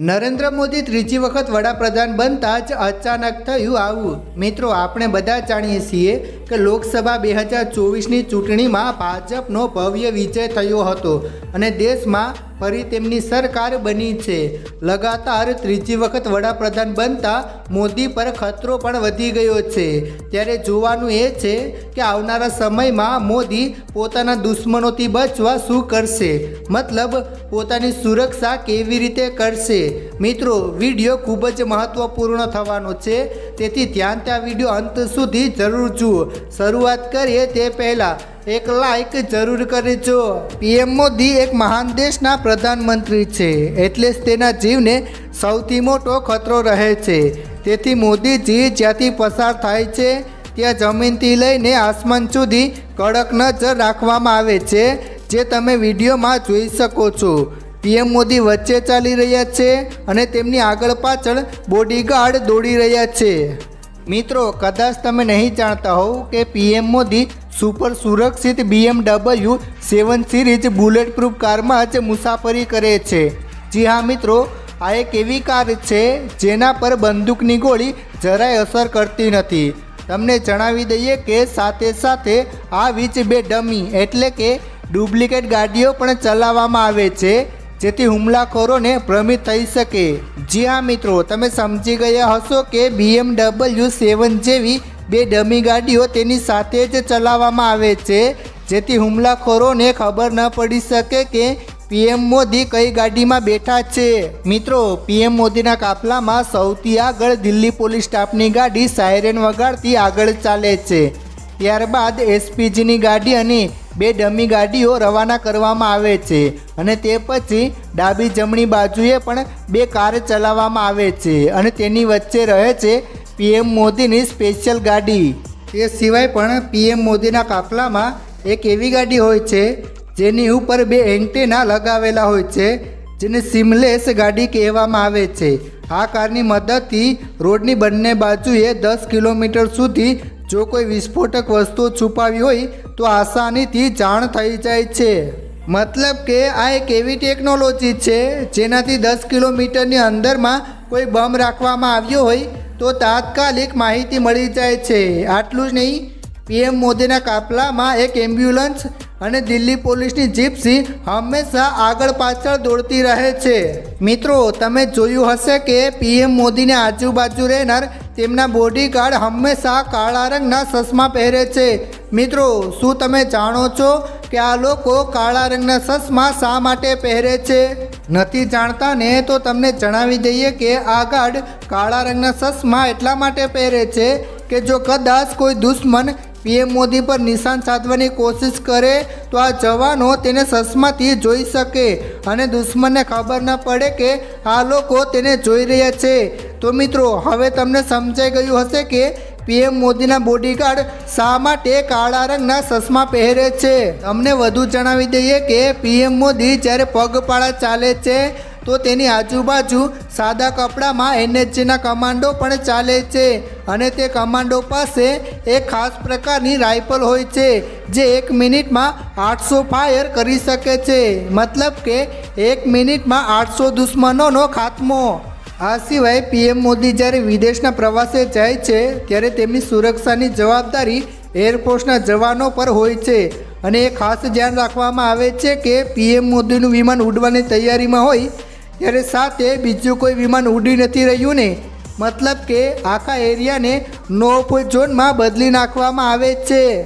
નરેન્દ્ર મોદી ત્રીજી વખત વડાપ્રધાન બનતા જ અચાનક થયું આવું. મિત્રો, આપણે બધા જાણીએ છીએ કે લોકસભા બે હજાર ચોવીસની ચૂંટણીમાં ભાજપનો ભવ્ય વિજય થયો હતો અને દેશમાં ફરી તેમની સરકાર બની છે. લગાતાર ત્રીજી વખત વડાપ્રધાન બનતા મોદી પર ખતરો પણ વધી ગયો છે. ત્યારે જોવાનું એ છે કે આવનારા સમયમાં મોદી પોતાના દુશ્મનોથી બચવા શું કરશે? મતલબ પોતાની સુરક્ષા કેવી રીતે કરશે? મિત્રો, વીડિયો ખૂબ જ મહત્ત્વપૂર્ણ થવાનો છે. તેથી ધ્યાન ત્યાં વીડિયો અંત સુધી જરૂર જુઓ. શરૂઆત કરીએ તે પહેલાં. એક લાઈક જરૂર કરજો પીએમ મોદી એક મહાન દેશના પ્રધાનમંત્રી છે, એટલે જ તેના જીવને સૌથી મોટો ખતરો રહે છે. તેથી મોદીજી જ્યાંથી પસાર થાય છે, ત્યાં જમીનથી લઈને આસમાન સુધી કડક નજર રાખવામાં આવે છે, જે તમે વિડીયોમાં જોઈ શકો છો. પીએમ મોદી વચ્ચે ચાલી રહ્યા છે અને તેમની આગળ પાછળ બોડીગાર્ડ દોડી રહ્યા છે. મિત્રો, કદાચ તમે નહીં જાણતા હોવ કે પીએમ મોદી સુપર સુરક્ષિત BMW seven series bullet proof કારમાં જ મુસાફરી કરે છે. જી હા, મિત્રો, આ એક એવી કાર છે જેના પર બંદૂકની ગોળી જરાય અસર કરતી નથી. તમને જણાવી દઈએ કે સાથે સાથે આવી જ બે ડમી એટલે કે ડુપ્લિકેટ ગાડીઓ પણ ચલાવવામાં આવે છે. જેથી હુમલાખોરોને ભ્રમિત થઈ શકે. જી હા, મિત્રો, તમે સમજી ગયા હશો કે બીએમડબલ્યુ સેવન જેવી બે ડમી ગાડીઓ તેની સાથે જ ચલાવવામાં આવે છે, જેથી હુમલાખોરોને ખબર ન પડી શકે કે પીએમ મોદી કઈ ગાડીમાં બેઠા છે. મિત્રો પીએમ મોદીના કાફલામાં સૌથી આગળ દિલ્હી પોલીસ સ્ટાફની ગાડી સાયરેન વગાડતી આગળ ચાલે છે. ત્યારબાદ એસપીજીની ગાડી અને બે ડમી ગાડીઓ રવાના કરવામાં આવે છે અને તે પછી ડાબી જમણી બાજુએ પણ બે કાર ચલાવવામાં આવે છે અને તેની વચ્ચે રહે છે પીએમ મોદીની સ્પેશિયલ ગાડી. એ સિવાય પણ પીએમ મોદીના કાફલામાં એક એવી ગાડી હોય છે, જેની ઉપર બે એન્ટેના લગાવેલા હોય છે, જેને સિમલેસ ગાડી કહેવામાં આવે છે. આ કારની મદદથી રોડની બંને બાજુએ દસ કિલોમીટર સુધી જો કોઈ વિસ્ફોટક વસ્તુ છુપાવી હોય, તો આસાનીથી જાણ થઈ જાય છે. મતલબ કે આ એક એવી ટેકનોલોજી છે, જેનાથી દસ કિલોમીટરની અંદરમાં કોઈ બમ રાખવામાં આવ્યો હોય, તો તાત્કાલિક માહિતી મળી જાય છે. આટલું જ નહીં પીએમ મોદીના કાફલામાં એક એમ્બ્યુલન્સ અને દિલ્હી પોલીસની જીપ્સી હંમેશા આગળ પાછળ દોડતી રહે છે. મિત્રો, તમે જોયું હશે કે પીએમ મોદીને આજુબાજુ રહેનાર તેમના બોડીગાર્ડ હંમેશા કાળા રંગના ચશ્મા પહેરે છે. મિત્રો, શું તમે જાણો છો કે આ લોકો કાળા રંગના ચશ્મા શા માટે પહેરે છે? નથી જાણતા ને તો તમને જણાવી દઈએ કે આ ગાર્ડ કાળા રંગના ચશ્મા એટલા માટે પહેરે છે કે જો કદાચ કોઈ દુશ્મન પીએમ મોદી પર નિશાન સાધવાની કોશિશ કરે તો આ જવાનો તેને ચશ્માથી જોઈ શકે. અને દુશ્મનને ખબર ન પડે કે આ લોકો તેને જોઈ રહ્યા છે. તો મિત્રો, હવે તમને સમજાઈ ગયું હશે કે પીએમ મોદીના બોડીગાર્ડ શા માટે કાળા રંગના ચશ્મા પહેરે છે. તમને વધુ જણાવી દઈએ કે પીએમ મોદી જ્યારે પગપાળા ચાલે છે તો તેની આજુબાજુ સાદા કપડામાં એનએચજીના કમાન્ડો પણ ચાલે છે અને તે કમાન્ડો પાસે એક ખાસ પ્રકારની રાઇફલ હોય છે, જે એક મિનિટમાં આઠસો ફાયર કરી શકે છે. મતલબ કે એક મિનિટમાં આઠસો દુશ્મનોનો ખાત્મો. આ સિવાય પીએમ મોદી જ્યારે વિદેશના પ્રવાસે જાય છે, ત્યારે તેમની સુરક્ષાની જવાબદારી એરફોર્સના જવાનો પર હોય છે. અને એ ખાસ ધ્યાન રાખવામાં આવે છે કે પીએમ મોદીનું વિમાન ઉડવાની તૈયારીમાં હોય ત્યારે સાથે બીજું કોઈ વિમાન ઉડી નથી રહ્યું ને. મતલબ કે આખા એરિયાને નો ઝોનમાં બદલી નાખવામાં આવે છે.